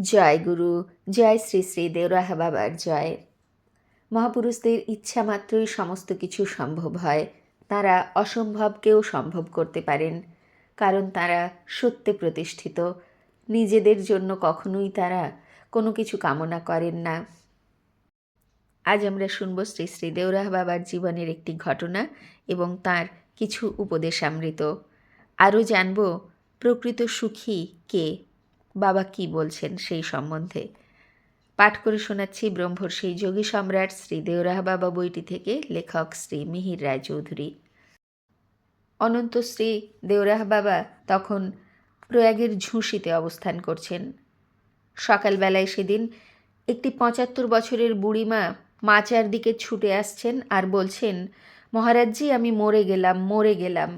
জয় গুরু, জয় শ্রী শ্রী দেওরাহা বাবার জয়। মহাপুরুষদের ইচ্ছা মাত্রই সমস্ত কিছু সম্ভব হয়। তারা অসম্ভবকেও সম্ভব করতে পারেন, কারণ তারা সত্যে প্রতিষ্ঠিত। নিজেদের জন্য কখনোই তারা কোনো কিছু কামনা করেন না। আজ আমরা শুনব শ্রী শ্রী দেওরাহ বাবার জীবনের একটি ঘটনা এবং তার কিছু উপদেশামৃত। আরও জানব, প্রকৃত সুখী কে? বাবা কি বলছেন সেই সম্বন্ধে? পাঠ করে শোনাচ্ছি ব্রহ্মর সেই যোগী সম্রাট শ্রী দেওরাহ বাবা বইটি থেকে, লেখক শ্রী মিহির রায় চৌধুরী। অনন্ত শ্রী দেওরাহ বাবা তখন প্রয়াগের ঝুঁসিতে অবস্থান করছেন। সকালবেলায় সেদিন একটি পঁচাত্তর বছরের বুড়িমা মাচার দিকে ছুটে আসছেন আর বলছেন, মহারাজজি, আমি মরে গেলাম মরে গেলাম।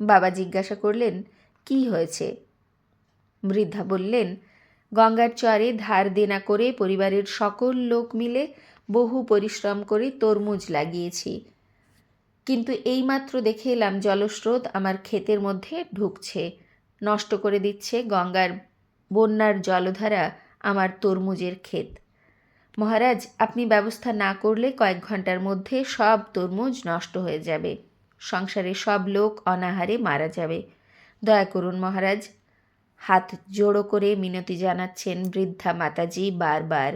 বাবা জিজ্ঞাসা করলেন, কি হয়েছে? বৃদ্ধা বললেন, গঙ্গার চরে ধার দেনা করে পরিবারের সকল লোক মিলে বহু পরিশ্রম করে তরমুজ লাগিয়েছি। কিন্তু এইমাত্র দেখে এলাম জলস্রোত আমার ক্ষেতের মধ্যে ঢুকছে। নষ্ট করে দিচ্ছে গঙ্গার বন্যার জলধারা আমার তরমুজের ক্ষেত। মহারাজ, আপনি ব্যবস্থা না করলে কয়েক ঘণ্টার মধ্যে সব তরমুজ নষ্ট হয়ে যাবে। সংসারে সব লোক অনাহারে মারা যাবে। দয়া করুন মহারাজ হাত জোড়ো করে মিনতি জানাচ্ছেন বৃদ্ধা মাতাজি বারবার।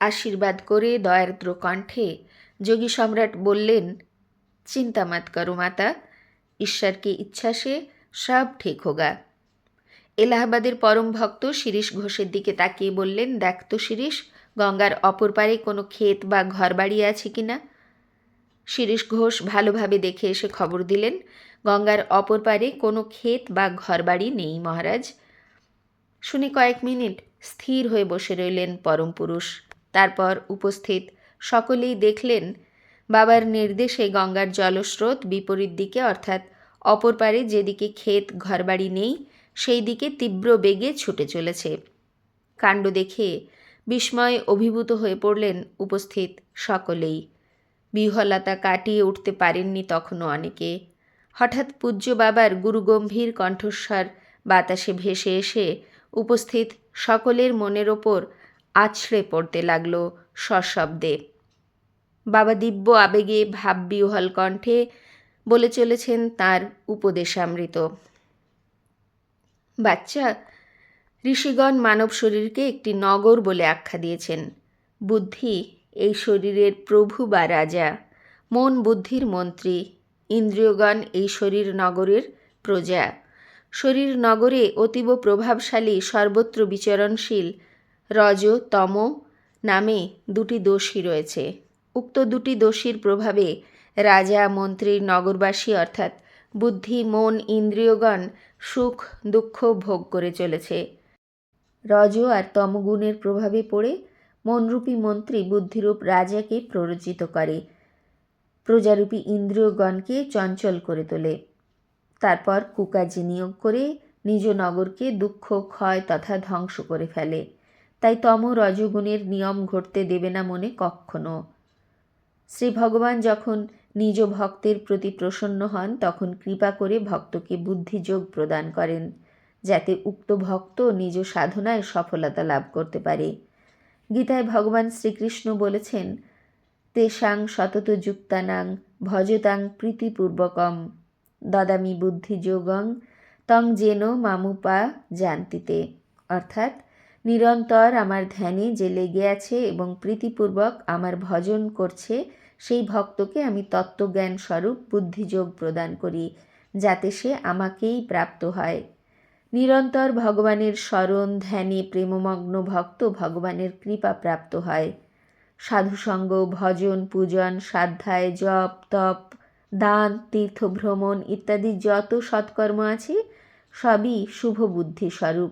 আশীর্বাদ করে দয়ার্দ্র কণ্ঠে যোগী সম্রাট বললেন, চিন্তা মত করো মাতা, ঈশ্বরকে ইচ্ছা সে সব ঠিক হোগা। এলাহাবাদের পরম ভক্ত শিরিষ ঘোষের দিকে তাকিয়ে বললেন, দেখ তো শিরিষ, গঙ্গার অপর পারে কোনো ক্ষেত বা ঘরবাড়ি আছে কি না? শিরিষ ঘোষ ভালোভাবে দেখে এসে খবর দিলেন গঙ্গার অপর পারে কোনো ক্ষেত বা ঘরবাড়ি নেই, মহারাজ। শুনে কয়েক মিনিট স্থির হয়ে বসে রইলেন পরম পুরুষ। তারপর উপস্থিত সকলেই দেখলেন, বাবার নির্দেশে গঙ্গার জলস্রোত বিপরীত দিকে, অর্থাৎ অপর পারে যেদিকে ক্ষেত, ঘরবাড়ি নেই সেই দিকে তীব্র বেগে ছুটে চলেছে। কাণ্ড দেখে বিস্ময় অভিভূত হয়ে পড়লেন উপস্থিত সকলেই। বিহলতা কাটিয়ে উঠতে পারেননি তখনও অনেকে। হঠাৎ পূজ্য বাবার গুরুগম্ভীর কণ্ঠস্বর বাতাসে ভেসে এসে উপস্থিত সকলের মনের ওপর আছড়ে পড়তে লাগল সশব্দে। বাবা দিব্য আবেগে ভাববিহল কণ্ঠে বলে চলেছেন তার উপদেশামৃত। বাচ্চা, ঋষিগণ মানব শরীরকে একটি নগর বলে আখ্যা দিয়েছেন। বুদ্ধি এই শরীরের প্রভু বা রাজা। মন বুদ্ধির মন্ত্রী। ইন্দ্রিয়গণ এই শরীর নগরের প্রজা। শরীর নগরে অতীব প্রভাবশালী, সর্বত্র বিচরণশীল, রজ, তম নামে দুটি দোষী রয়েছে। উক্ত দুটি দোষীর প্রভাবে রাজা মন্ত্রীর নগরবাসী অর্থাৎ বুদ্ধি, মন ইন্দ্রিয়গণ সুখ, দুঃখ ভোগ করে চলেছে। রজ আর তমগুণের প্রভাবে পড়ে মনরূপী মন্ত্রী বুদ্ধিরূপ রাজাকে প্ররোচিত করে। প্রজারূপী ইন্দ্রিয়গণকে চঞ্চল করে তোলে। তারপর কুকাজি নিয়োগ করে নিজ নগরকে দুঃখ, ক্ষয় তথা ধ্বংস করে ফেলে। তাই তম রজগুণের নিয়ম ঘটতে দেবে না মনে কক্ষণও শ্রী ভগবান যখন নিজ ভক্তের প্রতি প্রসন্ন হন, তখন কৃপা করে ভক্তকে বুদ্ধিযোগ প্রদান করেন, যাতে উক্ত ভক্ত নিজ সাধনায় সফলতা লাভ করতে পারে। গীতায় ভগবান শ্রীকৃষ্ণ বলেছেন তেষাং সতত যুক্তানাং ভজতাং প্রীতিপূর্বকম। দদামি বুদ্ধিযোগং, তং যেন মামুপা জানতিতে অর্থাৎ, নিরন্তর আমার ধ্যানে যে লেগে আছে এবং প্রীতিপূর্বক আমার ভজন করছে, সেই ভক্তকে আমি তত্ত্বজ্ঞান স্বরূপ বুদ্ধিযোগ প্রদান করি, যাতে সে আমাকেই প্রাপ্ত হয়। নিরন্তর ভগবানের স্মরণ, ধ্যানে প্রেমমগ্ন ভক্ত ভগবানের কৃপা প্রাপ্ত হয়। সাধুসঙ্গ, ভজন, পূজন, সাধ্যায় জপ, তপ, দান, তীর্থ, ভ্রমণ ইত্যাদি যত সৎকর্ম আছে, সবই শুভ বুদ্ধি স্বরূপ।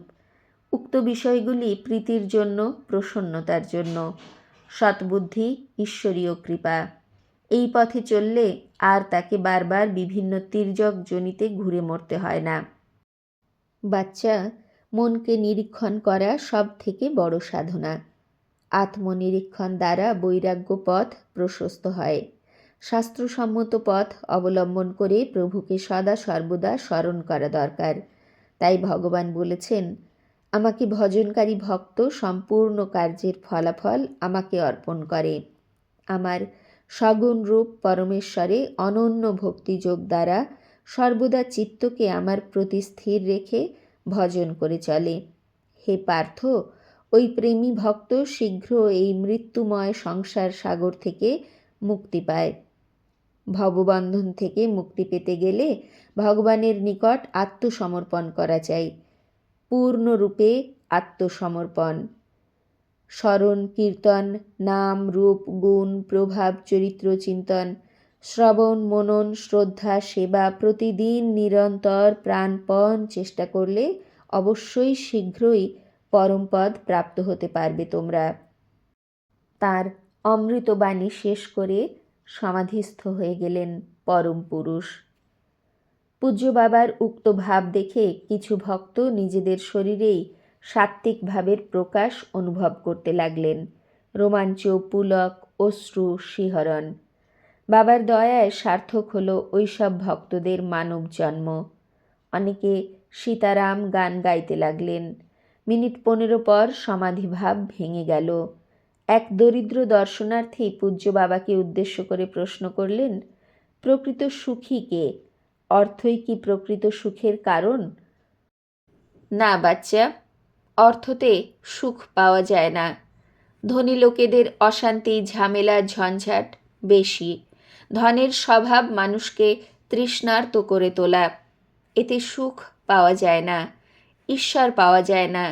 উক্ত বিষয়গুলি প্রীতির জন্য, প্রসন্নতার জন্য। সৎবুদ্ধি, ঈশ্বরীয় কৃপা। এই পথে চললে আর তাকে বারবার বিভিন্ন তির্যক জনিতে ঘুরে মরতে হয় না। বাচ্চা, মনকে নিরীক্ষণ করা সব থেকে বড় সাধনা। আত্মনিরীক্ষণ দ্বারা বৈরাগ্য পথ প্রশস্ত হয়। শাস্ত্রসম্মত পথ অবলম্বন করে প্রভুকে সদা সর্বদা স্মরণ করা দরকার। তাই ভগবান বলেছেন, আমাকে ভজনকারী ভক্ত সম্পূর্ণ কার্যের ফলাফল আমাকে অর্পণ করে। আমার সগুণ রূপ পরমেশ্বরে অনন্য ভক্তিযোগ দ্বারা সর্বদা চিত্তকে আমার প্রতি স্থির রেখে ভজন করে চলে। হে পার্থ ওই প্রেমী ভক্ত শীঘ্র এই মৃত্যুময় সংসার সাগর থেকে মুক্তি পায়। ভববন্ধন থেকে মুক্তি পেতে গেলে ভগবানের নিকট আত্মসমর্পণ করা চাই। পূর্ণরূপে আত্মসমর্পণ। স্মরণ, কীর্তন, নাম, রূপ, গুণ, প্রভাব, চরিত্র, চিন্তন, শ্রবণ, মনন, শ্রদ্ধা, সেবা প্রতিদিন নিরন্তর প্রাণপণ চেষ্টা করলে অবশ্যই শীঘ্রই পরমপদ প্রাপ্ত হতে পারবে তোমরা। তার অমৃতবাণী শেষ করে সমাধিস্থ হয়ে গেলেন পরম পুরুষ। পূজ্য বাবার উক্ত ভাব দেখে কিছু ভক্ত নিজেদের শরীরেই সাত্ত্বিক ভাবের প্রকাশ অনুভব করতে লাগলেন। রোমাঞ্চ, পুলক, অশ্রু, শিহরণ। বাবার দয়ায় সার্থক হলো ওইসব ভক্তদের মানব জন্ম। অনেকে সীতারাম গান গাইতে লাগলেন। মিনিট পনেরো পর সমাধিভাব ভেঙে গেল। এক দরিদ্র দর্শনার্থী পূজ্য বাবাকে উদ্দেশ্য করে প্রশ্ন করলেন, প্রকৃত সুখী কে? অর্থই কি প্রকৃত সুখের কারণ? না বাচ্চা, অর্থতে সুখ পাওয়া যায় না। ধনী লোকেদের অশান্তি, ঝামেলা, ঝঞ্ঝাট বেশি। ধনের স্বভাব মানুষকে তৃষ্ণার্ত করে তোলা। এতে সুখ পাওয়া যায় না। ঈশ্বর পাওয়া যায় না।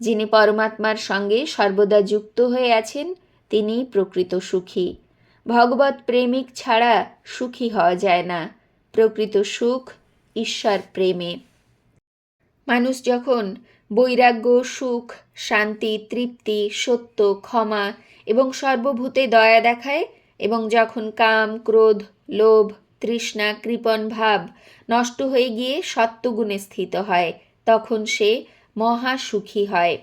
যিনি পরমাত্মার সঙ্গে সর্বদা যুক্ত হয়ে আছেন তিনি প্রকৃত সুখী। ভগবত প্রেমিক ছাড়া সুখী হওয়া যায় না। প্রকৃত সুখ ঈশ্বর প্রেমে। মানুষ যখন বৈরাগ্য, সুখ, শান্তি, তৃপ্তি, সত্য, ক্ষমা এবং সর্বভূতে দয়া দেখায় এবং যখন কাম, ক্রোধ, লোভ, তৃষ্ণা, কৃপণ ভাব নষ্ট হয়ে গিয়ে সত্যগুণে স্থিত হয় তখন সে মহা সুখী হয়।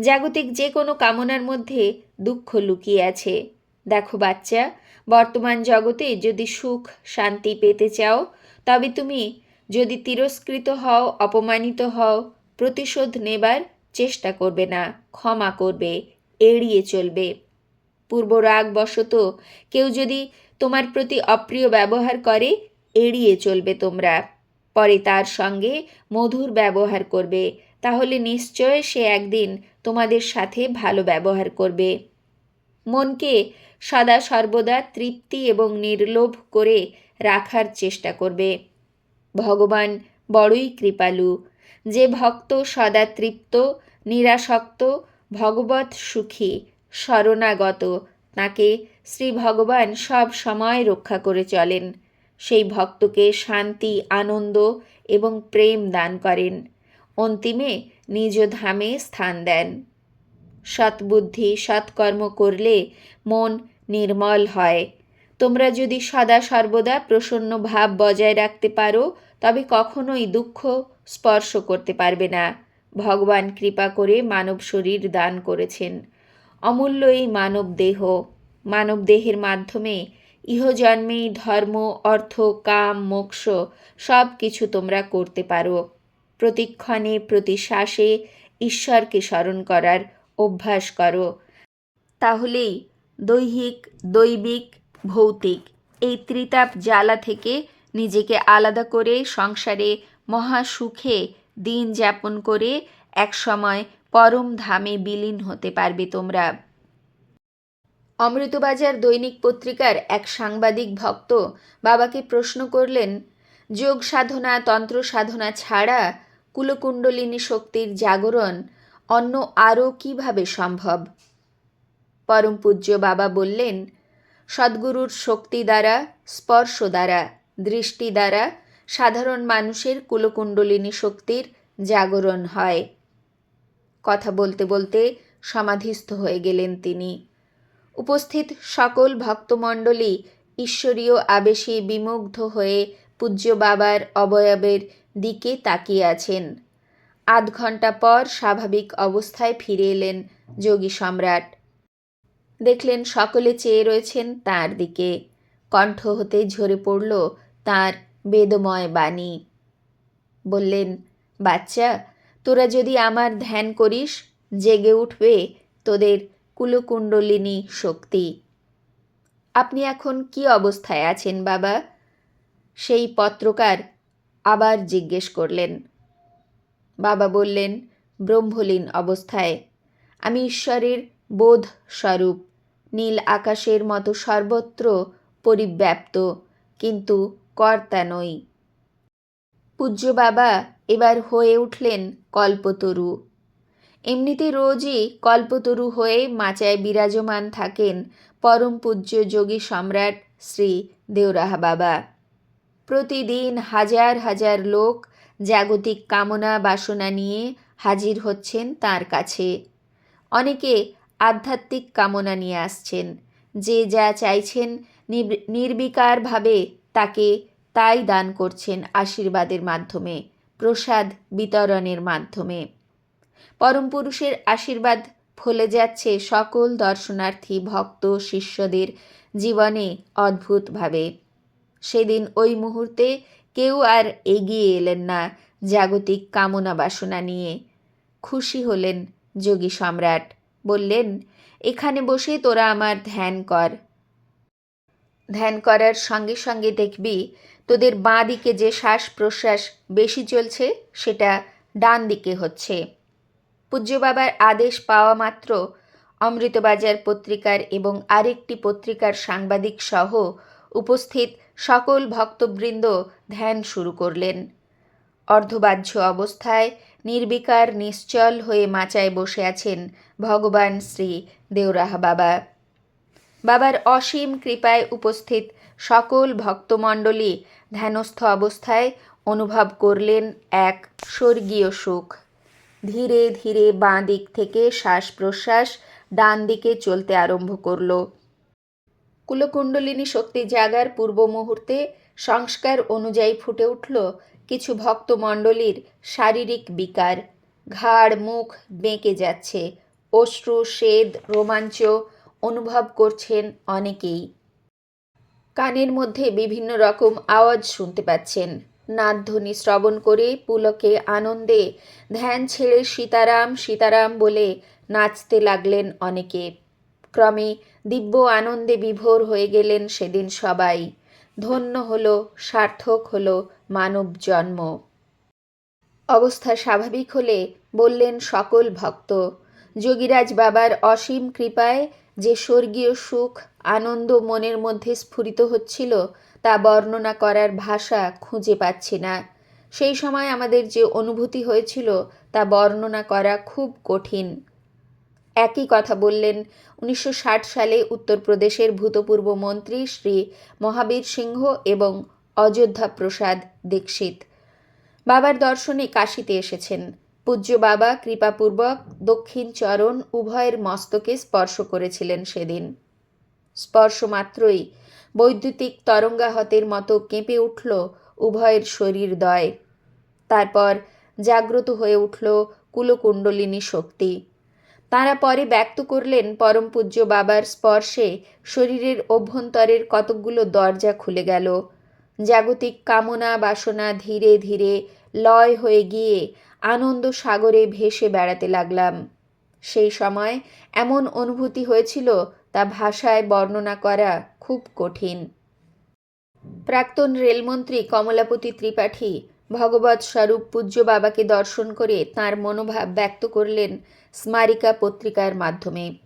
জাগতিক যে কোনো কামনার মধ্যে দুঃখ লুকিয়ে আছে। দেখো বাচ্চা, বর্তমান জগতে যদি সুখ, শান্তি পেতে চাও, তবে তুমি যদি তিরস্কৃত হও, অপমানিত হও, প্রতিশোধ নেবার চেষ্টা করবে না, ক্ষমা করবে, এড়িয়ে চলবে। পূর্ব রাগবশত কেউ যদি তোমার প্রতি অপ্রিয় ব্যবহার করে, এড়িয়ে চলবে তোমরা। পরে তার সঙ্গে মধুর ব্যবহার করবে। তাহলে নিশ্চয় সে একদিন তোমাদের সাথে ভালো ব্যবহার করবে। মনকে সদা সর্বদা তৃপ্তি এবং নির্লোভ করে রাখার চেষ্টা করবে। ভগবান বড়ই কৃপালু। যে ভক্ত সদা তৃপ্ত, নিরাসক্ত ভগবত সুখী, শরণাগত, তাকে শ্রী ভগবান সব সময় রক্ষা করে চলেন। সেই ভক্তকে শান্তি, আনন্দ এবং প্রেম দান করেন। অন্তিমে নিজ ধামে স্থান দেন। সৎবুদ্ধি, সৎকর্ম করলে মন নির্মল হয়। তোমরা যদি সদা সর্বদা প্রসন্ন ভাব বজায় রাখতে পারো, তবে কখনোই দুঃখ স্পর্শ করতে পারবে না। ভগবান কৃপা করে মানব শরীর দান করেছেন। অমূল্য এই মানব দেহ। মানব দেহের মাধ্যমে ইহজন্মেই ধর্ম, অর্থ, কাম, মোক্ষ সব কিছু তোমরা করতে পারো। প্রতিক্ষণে প্রতি শ্বাসে ঈশ্বরকে স্মরণ করার অভ্যাস করো। তাহলেই দৈহিক, দৈবিক, ভৌতিক এই ত্রিতাপ জ্বালা থেকে নিজেকে আলাদা করে সংসারে মহা সুখে দিন যাপন করে একসময় পরম ধামে বিলীন হতে পারবে তোমরা। অমৃতবাজার দৈনিক পত্রিকার এক সাংবাদিক ভক্ত বাবাকে প্রশ্ন করলেন, যোগ সাধনা, তন্ত্র সাধনা ছাড়া কুলকুণ্ডলিনী শক্তির জাগরণ অন্য আরও কীভাবে সম্ভব? পরম পূজ্য বাবা বললেন, সদ্গুরুর শক্তি দ্বারা, স্পর্শ দ্বারা, দৃষ্টি দ্বারা সাধারণ মানুষের কুলকুণ্ডলিনী শক্তির জাগরণ হয়। কথা বলতে বলতে সমাধিস্থ হয়ে গেলেন তিনি। উপস্থিত সকল ভক্তমণ্ডলী ঈশ্বরীয় আবেশে বিমুগ্ধ হয়ে পূজ্য বাবার অবয়বের দিকে তাকিয়ে আছেন। আধ ঘণ্টা পর স্বাভাবিক অবস্থায় ফিরে এলেন যোগী সম্রাট। দেখলেন সকলে চেয়ে রয়েছেন তার দিকে। কণ্ঠ হতে ঝরে পড়ল তার বেদময় বাণী। বললেন, বাচ্চা, তোরা যদি আমার ধ্যান করিস, জেগে উঠবে, তোদের কুলকুণ্ডলিনী শক্তি। আপনি এখন কি অবস্থায় আছেন, বাবা? সেই পত্রকার আবার জিজ্ঞেস করলেন। বাবা বললেন, ব্রহ্মলীন অবস্থায়। আমি ঈশ্বরের বোধ স্বরূপ নীল আকাশের মতো সর্বত্র পরিব্যাপ্ত, কিন্তু কর্তা নই। পূজ্য বাবা এবার হয়ে উঠলেন কল্পতরু। এমনিতে রোজই কল্পতরু হয়ে মাচায় বিরাজমান থাকেন পরম পূজ্য যোগী সম্রাট শ্রী দেওরাহা বাবা। প্রতিদিন হাজার হাজার লোক জাগতিক কামনা বাসনা নিয়ে হাজির হচ্ছেন তার কাছে। অনেকে আধ্যাত্মিক কামনা নিয়ে আসছেন। যে যা চাইছেন নির্বিকারভাবে তাকে তাই দান করছেন আশীর্বাদের মাধ্যমে, প্রসাদ বিতরণের মাধ্যমে। পরম পুরুষের আশীর্বাদ ফলে যাচ্ছে সকল দর্শনার্থী ভক্ত শিষ্যদের জীবনে অদ্ভুতভাবে। সেদিন ওই মুহূর্তে কেউ আর এগিয়ে এলেন না, জাগতিক কামনা বাসনা নিয়ে। খুশি হলেন যোগী সম্রাট, বললেন, এখানে বসে তোরা আমার ধ্যান কর। ধ্যান করার সঙ্গে সঙ্গে দেখবি, তোদের বাঁ দিকে যে শ্বাস প্রশ্বাস বেশি চলছে, সেটা ডান দিকে হচ্ছে। পূজ্য বাবার আদেশ পাওয়া মাত্র অমৃতবাজার পত্রিকার এবং আরেকটি পত্রিকার সাংবাদিক সহ উপস্থিত সকল ভক্তবৃন্দ ধ্যান শুরু করলেন। অর্ধবাহ্য অবস্থায় নির্বিকার নিশ্চল হয়ে মাচায় বসে আছেন ভগবান শ্রী দেওরাহা বাবা। বাবার অসীম কৃপায় উপস্থিত সকল ভক্তমণ্ডলী ধ্যানস্থ অবস্থায় অনুভব করলেন এক স্বর্গীয় সুখ। ধীরে ধীরে বাঁ দিক থেকে শ্বাস প্রশ্বাস ডান দিকে চলতে আরম্ভ করল। কুলকুণ্ডলিনী শক্তি জাগার পূর্ব মুহূর্তে সংস্কার অনুযায়ী ফুটে উঠল কিছু ভক্তমণ্ডলীর শারীরিক বিকার। ঘাড়, মুখ বেঁকে যাচ্ছে। অশ্রু সেদ রোমাঞ্চ অনুভব করছেন অনেকেই। কানের মধ্যে বিভিন্ন রকম আওয়াজ শুনতে পাচ্ছেন। নাদধ্বনি শ্রবণ করে পুলকে আনন্দে ধ্যান ছেড়ে সীতারাম সীতারাম বলে নাচতে লাগলেন অনেকে। ক্রমে দিব্য আনন্দে বিভোর হয়ে গেলেন সেদিন সবাই। ধন্য হলো, সার্থক হলো মানব জন্ম। অবস্থা স্বাভাবিক হলে বললেন সকল ভক্ত, যোগীরাজ বাবার অসীম কৃপায় যে স্বর্গীয় সুখ আনন্দ মনের মধ্যে স্ফুরিত হচ্ছিল তা বর্ণনা করার ভাষা খুঁজে পাচ্ছি না। সেই সময় আমাদের যে অনুভূতি হয়েছিল তা বর্ণনা করা খুব কঠিন। একই কথা বললেন উনিশশো ষাট সালে উত্তরপ্রদেশের ভূতপূর্ব মন্ত্রী শ্রী মহাবীর সিংহ এবং অযোধ্যা প্রসাদ দীক্ষিত। বাবার দর্শনে কাশিতে এসেছেন। পূজ্য বাবা কৃপাপূর্বক দক্ষিণ চরণ উভয়ের মস্তকে স্পর্শ করেছিলেন সেদিন। স্পর্শ মাত্রই বৈদ্যুতিক তরঙ্গাহতের মতো কেঁপে উঠল উভয়ের শরীর দয়। তারপর জাগ্রত হয়ে উঠল কুলকুণ্ডলিনী শক্তি। তাঁরা পরে ব্যক্ত করলেন পরম পূজ্য বাবার স্পর্শে শরীরের অভ্যন্তরের কতকগুলো দরজা খুলে গেল। জাগতিক কামনা বাসনা ধীরে ধীরে লয় হয়ে গিয়ে আনন্দ সাগরে ভেসে বেড়াতে লাগলাম। সেই সময় এমন অনুভূতি হয়েছিল তা ভাষায় বর্ণনা করা খুব কঠিন। প্রাক্তন রেলমন্ত্রী কমলাপতি ত্রিপাঠী ভগবত স্বরূপ পূজ্য বাবাকে দর্শন করে তার মনোভাব ব্যক্ত করলেন স্মারিকা পত্রিকার মাধ্যমে।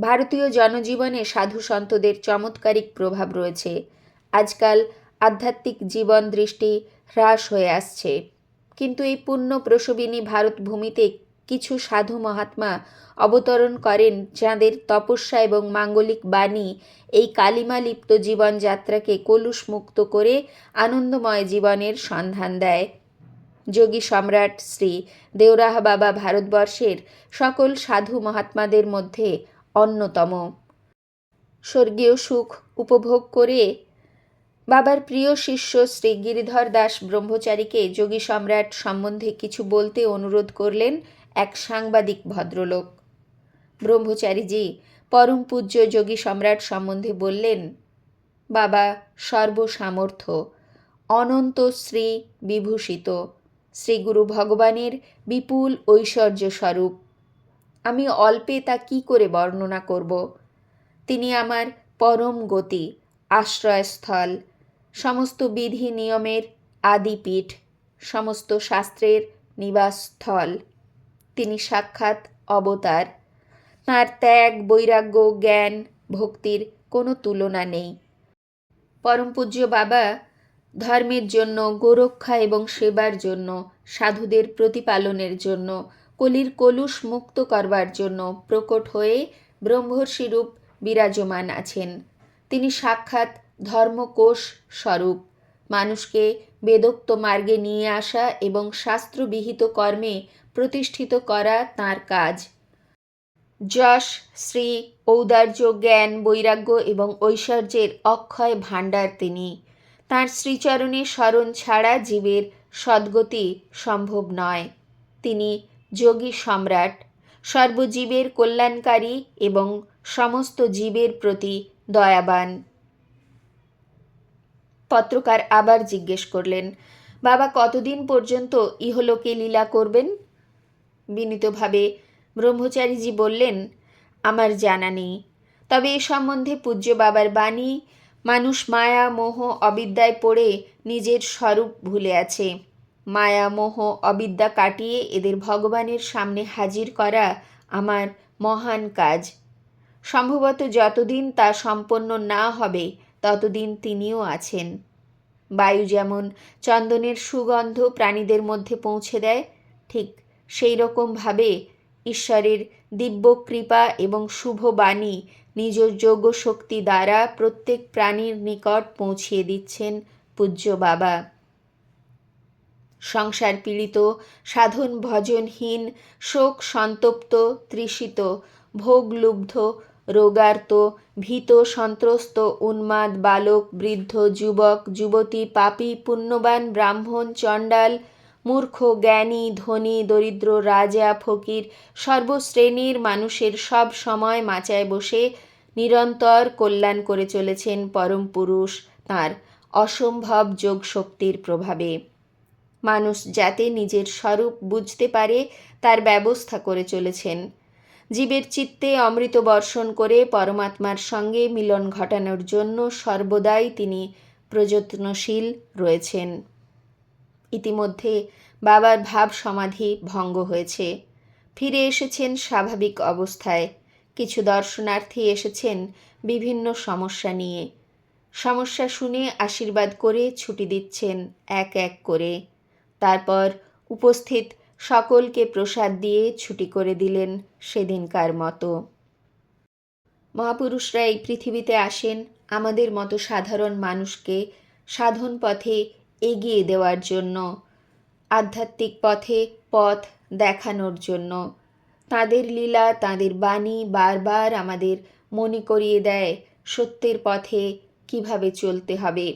ভারতীয় জনজীবনে সাধু সন্তদের চমৎকারিক প্রভাব রয়েছে। আজকাল আধ্যাত্মিক জীবন দৃষ্টি হ্রাস হয়ে আসছে। কিন্তু এই পুণ্য প্রসবিনী ভারতভূমিতে কিছু সাধু মহাত্মা অবতরণ করেন যাঁদের তপস্যা এবং মাঙ্গলিক বাণী এই কালিমালিপ্ত জীবনযাত্রাকে কলুষমুক্ত করে আনন্দময় জীবনের সন্ধান দেয়। যোগী সম্রাট শ্রী দেওরাহ বাবা ভারতবর্ষের সকল সাধু মহাত্মাদের মধ্যে অন্যতম। স্বর্গীয় সুখ উপভোগ করে বাবার প্রিয় শিষ্য শ্রী গিরিধর দাস ব্রহ্মচারীকে যোগী সম্রাট সম্বন্ধে কিছু বলতে অনুরোধ করলেন এক সাংবাদিক ভদ্রলোক। ব্রহ্মচারীজি পরম পূজ্য যোগী সম্রাট সম্বন্ধে বললেন, বাবা, সর্বসামর্থ্য, অনন্ত শ্রী বিভূষিত শ্রীগুরু ভগবানের বিপুল ঐশ্বর্য স্বরূপ। আমি অল্পে তা কি করে বর্ণনা করব? তিনি আমার পরম গতি, আশ্রয়স্থল, সমস্ত বিধি নিয়মের আদিপীঠ, সমস্ত শাস্ত্রের নিবাসস্থল। তিনি সাক্ষাৎ অবতার। তাঁর ত্যাগ, বৈরাগ্য, জ্ঞান, ভক্তির কোনো তুলনা নেই। পরম পূজ্য বাবা ধর্মের জন্য, গোরক্ষা এবং সেবার জন্য, সাধুদের প্রতিপালনের জন্য, কলির কলুষ মুক্ত করবার জন্য প্রকট হয়ে ব্রহ্মর্ষিরূপ বিরাজমান আছেন। তিনি সাক্ষাৎ ধর্মকোষ স্বরূপ। মানুষকে বেদোক্ত মার্গে নিয়ে আসা এবং শাস্ত্রবিহিত কর্মে প্রতিষ্ঠিত করা তার কাজ। যশ, শ্রী, ঔদার্য, জ্ঞান, বৈরাগ্য এবং ঐশ্বর্যের অক্ষয় ভাণ্ডার তিনি। তাঁর শ্রীচরণে স্মরণ ছাড়া জীবের সদ্গতি সম্ভব নয়। তিনি যোগী সম্রাট, সর্বজীবের কল্যাণকারী এবং সমস্ত জীবের প্রতি দয়াবান। পত্রকার আবার জিজ্ঞেস করলেন, বাবা, কতদিন পর্যন্ত ইহলোকে লীলা করবেন? বিনীতভাবে ব্রহ্মচারীজি বললেন, আমার জানা নেই। তবে এ সম্বন্ধে পূজ্য বাবার বাণী মানুষ মায়া, মোহ, অবিদ্যায় পড়ে নিজের স্বরূপ ভুলে আছে। মায়া, মোহ, অবিদ্যা কাটিয়ে এদের ভগবানের সামনে হাজির করা আমার মহান কাজ। সম্ভবত যতদিন তা সম্পন্ন না হবে, ততদিন তিনিও আছেন। বায়ু যেমন চন্দনের সুগন্ধ প্রাণীদের মধ্যে পৌঁছে দেয়, ঠিক সেই রকমভাবে ঈশ্বরের দিব্য কৃপা এবং শুভ বাণী নিজ যোগ্য শক্তি দ্বারা প্রত্যেক প্রাণীর নিকট পৌঁছিয়ে দিচ্ছেন পূজ্য বাবা। সংসার পীড়িত, সাধন ভজনহীন, শোক সন্তপ্ত, তৃষিত ভোগলুব্ধ রোগার্ত, ভীত, সন্ত্রস্ত, উন্মাদ, বালক, বৃদ্ধ, যুবক, যুবতী, পাপী, পুণ্যবান, ব্রাহ্মণ, চণ্ডাল মূর্খ, জ্ঞানী, ধনী, দরিদ্র, রাজা, ফকির, সর্বশ্রেণীর মানুষের সব সময় মাচায় বসে নিরন্তর কল্যাণ করে চলেছেন পরম পুরুষ তাঁর অসম্ভব যোগ শক্তির প্রভাবে। মানুষ যাতে নিজের স্বরূপ বুঝতে পারে, তার ব্যবস্থা করে চলেছেন। জীবের চিত্তে অমৃত বর্ষণ করে পরমাত্মার সঙ্গে মিলন ঘটানোর জন্য সর্বদাই তিনি প্রযত্নশীল রয়েছেন। ইতিমধ্যে বাবার ভাব সমাধি ভঙ্গ হয়েছে। ফিরে এসেছেন স্বাভাবিক অবস্থায়। কিছু দর্শনার্থী এসেছেন বিভিন্ন সমস্যা নিয়ে। সমস্যা শুনে আশীর্বাদ করে ছুটি দিচ্ছেন এক এক করে। তারপর উপস্থিত সকলকে প্রসাদ দিয়ে ছুটি করে দিলেন সেদিনকার মতো। মহাপুরুষরা এই পৃথিবীতে আসেন আমাদের মতো সাধারণ মানুষকে সাধন পথে এগিয়ে দেওয়ার জন্য, আধ্যাত্মিক পথে পথ দেখানোর জন্য। তাদের লীলা, তাদের বাণী বারবার আমাদের মনে করিয়ে দেয় সত্যের পথে কীভাবে চলতে হবে।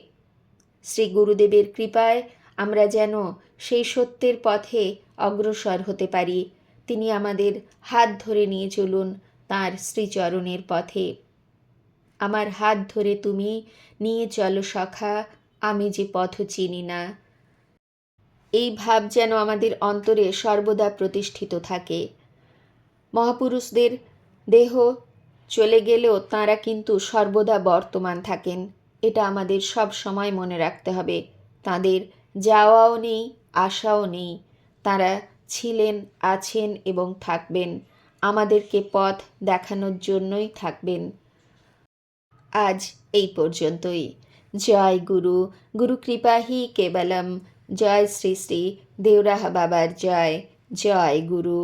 শ্রী গুরুদেবের কৃপায় আমরা যেন সেই সত্যের পথে অগ্রসর হতে পারি। তিনি আমাদের হাত ধরে নিয়ে চলুন তাঁর শ্রীচরণের পথে। আমার হাত ধরে তুমি নিয়ে চলো সখা আমি যে পথ চিনি না। এই ভাব যেন আমাদের অন্তরে সর্বদা প্রতিষ্ঠিত থাকে। মহাপুরুষদের দেহ চলে গেলেও তাঁরা কিন্তু সর্বদা বর্তমান থাকেন। এটা আমাদের সব সময় মনে রাখতে হবে। তাদের যাওয়াও নেই আশাও নেই। তারা ছিলেন, আছেন এবং থাকবেন। আমাদেরকে পথ দেখানোর জন্যই থাকবেন। আজ এই পর্যন্তই। জয় গুরু গুরু কৃপাহি কেবলম। জয় শ্রী শ্রী দেউরাহ বাবার জয়। জয় গুরু।